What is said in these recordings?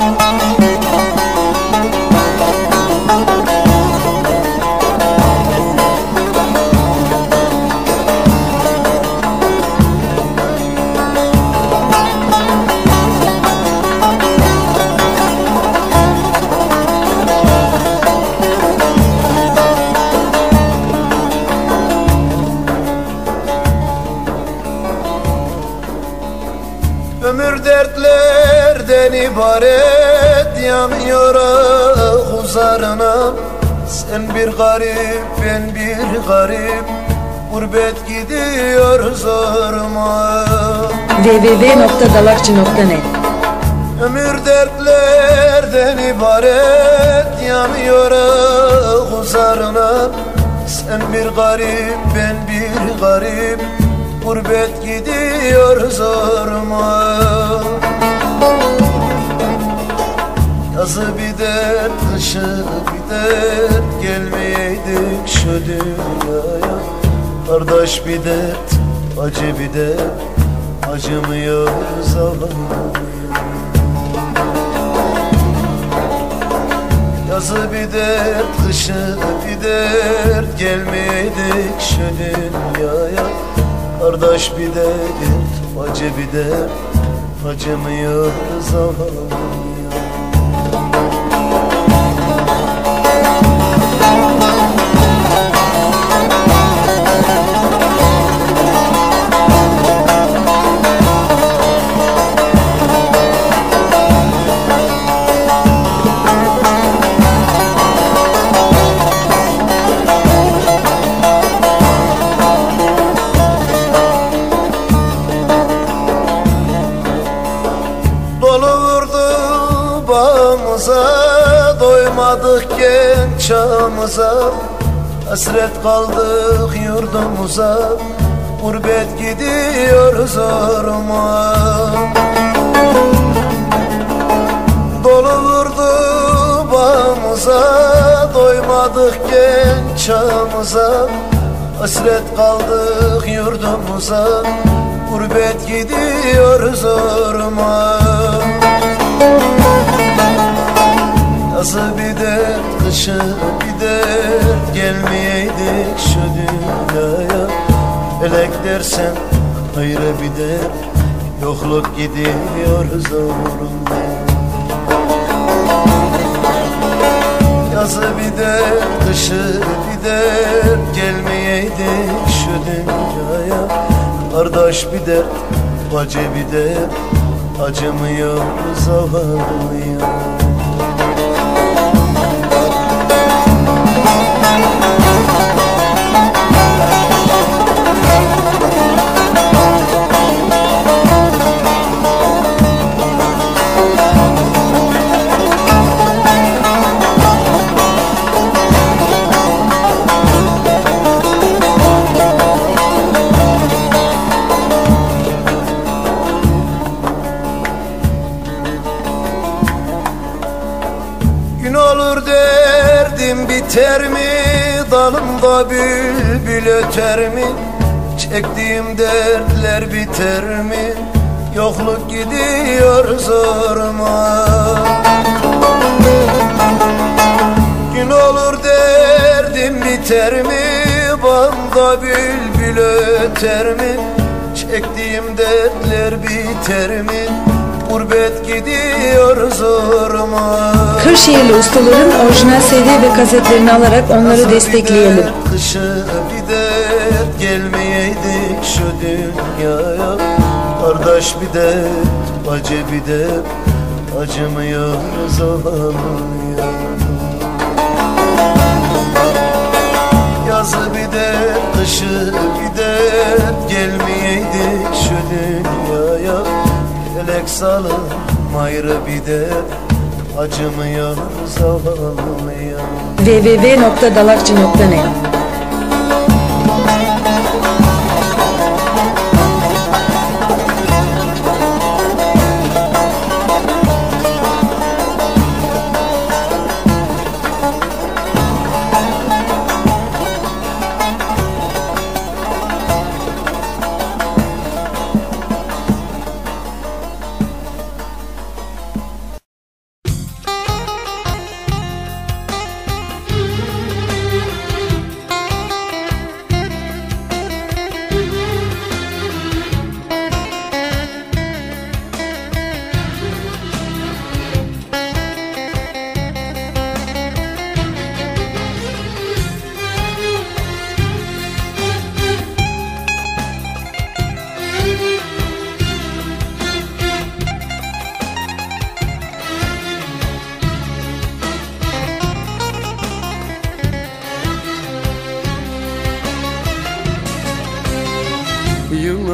Ömür ibaret yanıyor ah uzarına Sen bir garip ben bir garip. Gurbet gidiyor zoruma. www.dalakçı.net Ömür dertlerden ibaret yanıyor ah uzarına Sen bir garip ben bir garip. Gurbet gidiyor zoruma Yazı bir dert, kışı bir dert. Gelmeyeydik şu dünyaya. Kardeş bir dert, acı bir dert. Acımıyor zavallı Yazı bir dert, kışı bir dert. Gelmeydik şu dünyaya. Kardeş bir dert, acı bir dert. Acımıyor zavallı Doymadık genç çağımıza Hasret kaldık yurdumuza. Gurbet gidiyor zoruma Dolu vurdu bağımıza Doymadık genç çağımıza. Hasret kaldık yurdumuza Gurbet gidiyor zoruma Yazı bir bir dert Gelmeyeydik şu dünyaya. Felek dersen hayra bir dert Yokluk gidiyor zoruma Yazı bir dert, kışı bir dert Gelmeyeydik şu dünyaya. Kardeş bir dert, bacı bir dert Acımıyor zavallıya olur derdim biter mi? Dalımda bülbül öter mi? Çektiğim dertler biter mi? Yokluk gidiyor zoruma. Gün olur derdim biter mi? Bağımda bülbül öter mi? Çektiğim dertler biter mi Gurbet gidiyor zoruma Kırşehirli ustaların orijinal CD ve kasetlerini alarak onları destekleyelim. Kışı bir dert gelmeyeydik şu dünyaya. Kardeş bir dert, bacı bir dert Acımıyor zavallıya Yazı bir dert, kışı bir dert Gelmeyeydik şu dünyaya salım ayrı bir dert Acımıyor zavallıya www.dalakçı.net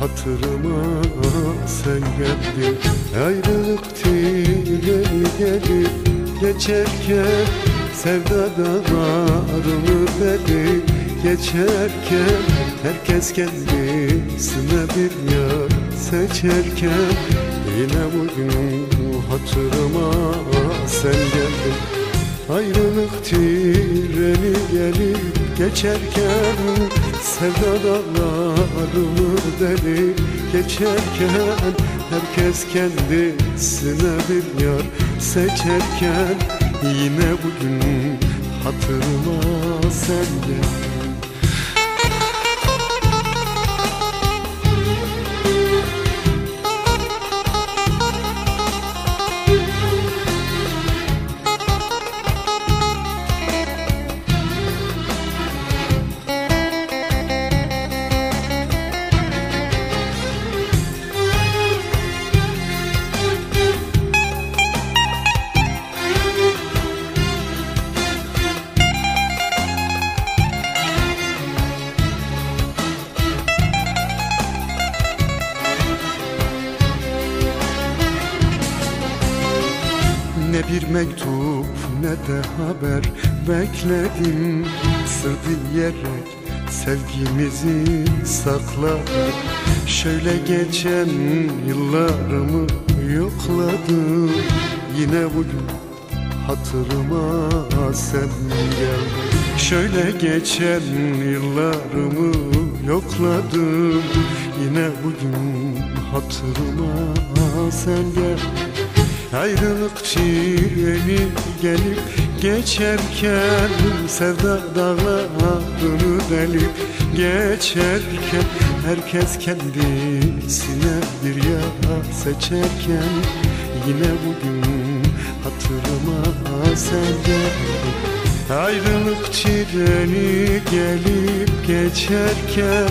hatırıma sen geldin. Ayrılık treni gelip geçerken Sevda dağlarını delip geçerken Herkes kendisine bir yar seçerken Yine bugün hatırıma sen geldin. Ayrılık treni gelip geçerken Sevda dağlarını delip geçerken Herkes kendisine bir yar seçerken Yine bugün hatırıma sen geldin bir mektup ne de haber bekledim. Sır diyerek sevgimizi sakladım. Şöyle geçen yıllarımı yokladım. Yine bugün hatırıma sen geldin. Şöyle geçen yıllarımı yokladım. Yine bugün hatırıma sen geldin Ayrılık treni gelip geçerken Sevda dağlarını delip geçerken Herkes kendisine bir yar seçerken Yine bugün hatırıma sen geldin. Ayrılık treni gelip geçerken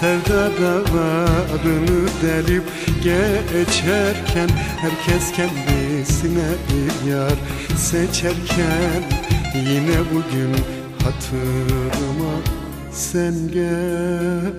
Sevda dağlarını delip geçerken Herkes kendisine bir yar seçerken Yine bugün hatırıma sen gel